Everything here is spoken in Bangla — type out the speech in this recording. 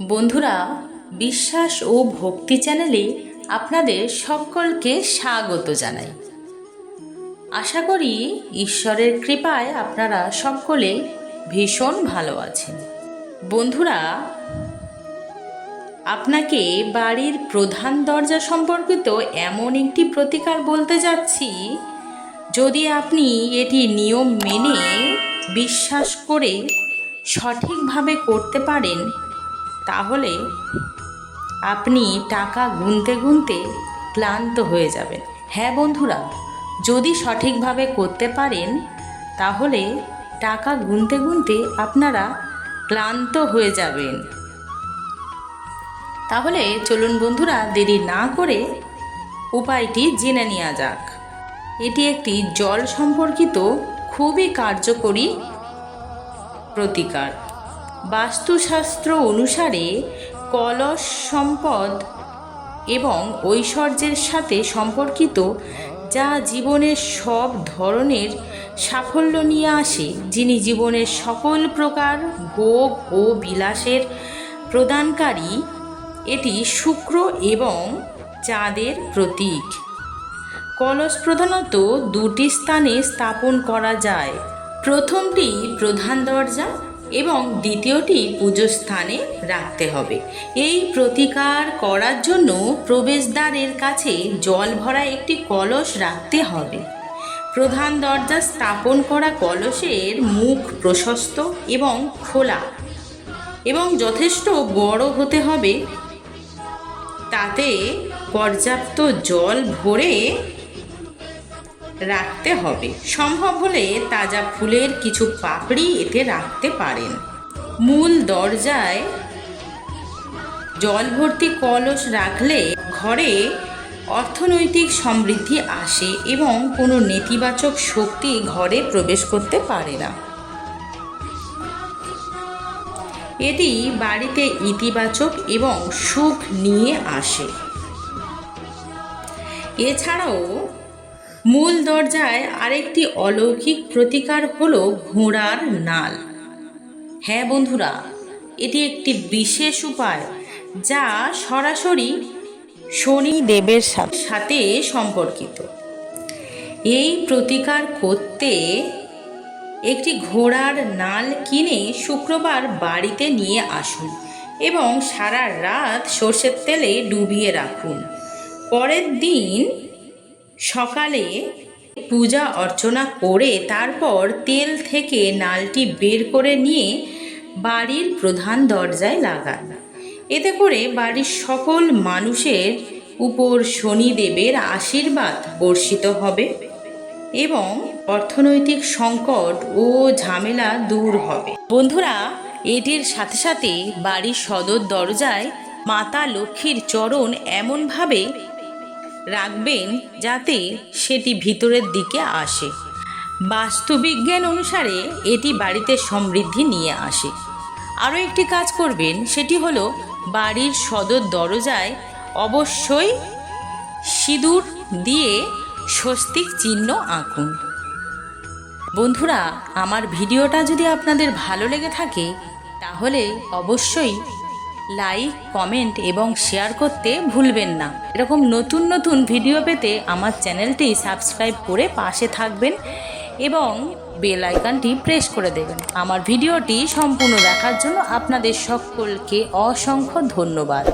বন্ধুরা, বিশ্বাস ও ভক্তি চ্যানেলে আপনাদের সকলকে স্বাগত জানাই। আশা করি ঈশ্বরের কৃপায় আপনারা সকলে ভীষণ ভালো আছেন। বন্ধুরা, আপনাকে বাড়ির প্রধান দরজা সম্পর্কিত এমন একটি প্রতিকার বলতে যাচ্ছি, যদি আপনি এটি নিয়ম মেনে বিশ্বাস করে সঠিকভাবে করতে পারেন তাহলে আপনি টাকা গুনতে গুনতে ক্লান্ত হয়ে যাবেন। হ্যাঁ বন্ধুরা, যদি সঠিকভাবে করতে পারেন, তাহলে টাকা গুনতে গুনতে আপনারা ক্লান্ত হয়ে যাবেন। তাহলে চলুন বন্ধুরা, দেরি না করে উপায়টি জেনে নেওয়া যাক। এটি একটি জল সম্পর্কিত খুবই কার্যকরী প্রতিকার। বাস্তুশাস্ত্র অনুসারে কলস সম্পদ এবং ঐশ্বর্যের সাথে সম্পর্কিত যা জীবনের সব ধরনের সাফল্য নিয়ে আসে, যিনি জীবনের সকল প্রকার ভোগ ও বিলাসের প্রদানকারী, এটি শুক্র এবং চাঁদের প্রতীক। কলস প্রধানত দুটি স্থানে স্থাপন করা যায়। প্রথমটি প্রধান দরজা এবং দ্বিতীয়টি পুজো স্থানে রাখতে হবে। এই প্রতিকার করার জন্য প্রবেশদ্বারের কাছে জল ভরা একটি কলস রাখতে হবে। প্রধান দরজা স্থাপন করা কলসের মুখ প্রশস্ত এবং খোলা এবং যথেষ্ট বড় হতে হবে। তাতে পর্যাপ্ত জল ভরে রাখতে হবে। সম্ভব হলে তাজা ফুলের কিছু পাপড়ি এতে রাখতে পারেন। মূল দরজায় জল ভর্তি কলস রাখলে ঘরে অর্থনৈতিক সমৃদ্ধি আসে এবং কোনো নেতিবাচক শক্তি ঘরে প্রবেশ করতে পারে না। এটি বাড়িতে ইতিবাচক এবং সুখ নিয়ে আসে। এছাড়াও মূল দরজায় আরেকটি অলৌকিক প্রতিকার হলো ঘোড়ার নাল। হ্যাঁ বন্ধুরা, এটি একটি বিশেষ উপায় যা সরাসরি শনি দেবের সাথে সম্পর্কিত। এই প্রতিকার করতে একটি ঘোড়ার নাল কিনে শুক্রবার বাড়িতে নিয়ে আসুন এবং সারা রাত সর্ষের তেলে ডুবিয়ে রাখুন। পরের দিন সকালে পূজা অর্চনা করে তারপর তেল থেকে নালটি বের করে নিয়ে বাড়ির প্রধান দরজায় লাগান। এতে করে বাড়ির সকল মানুষের উপর শনিদেবের আশীর্বাদ বর্ষিত হবে এবং অর্থনৈতিক সংকট ও ঝামেলা দূর হবে। বন্ধুরা, এটির সাথে সাথে বাড়ির সদর দরজায় মাতা লক্ষ্মীর চরণ এমনভাবে রাখবেন যাতে সেটি ভিতরের দিকে আসে। বাস্তুবিজ্ঞান অনুসারে এটি বাড়িতে সমৃদ্ধি নিয়ে আসে। আরও একটি কাজ করবেন, সেটি হলো বাড়ির সদর দরজায় অবশ্যই সিঁদুর দিয়ে স্বস্তিক চিহ্ন আঁকুন। বন্ধুরা, আমার ভিডিওটা যদি আপনাদের ভালো লেগে থাকে, তাহলে অবশ্যই লাইক কমেন্ট এবং শেয়ার করতে ভুলবেন না। এরকম নতুন নতুন ভিডিও পেতে আমার চ্যানেলটি সাবস্ক্রাইব করে পাশে থাকবেন এবং বেল আইকনটি প্রেস করে দেবেন। আমার ভিডিওটি সম্পূর্ণ দেখার জন্য আপনাদের সকলকে অসংখ্য ধন্যবাদ।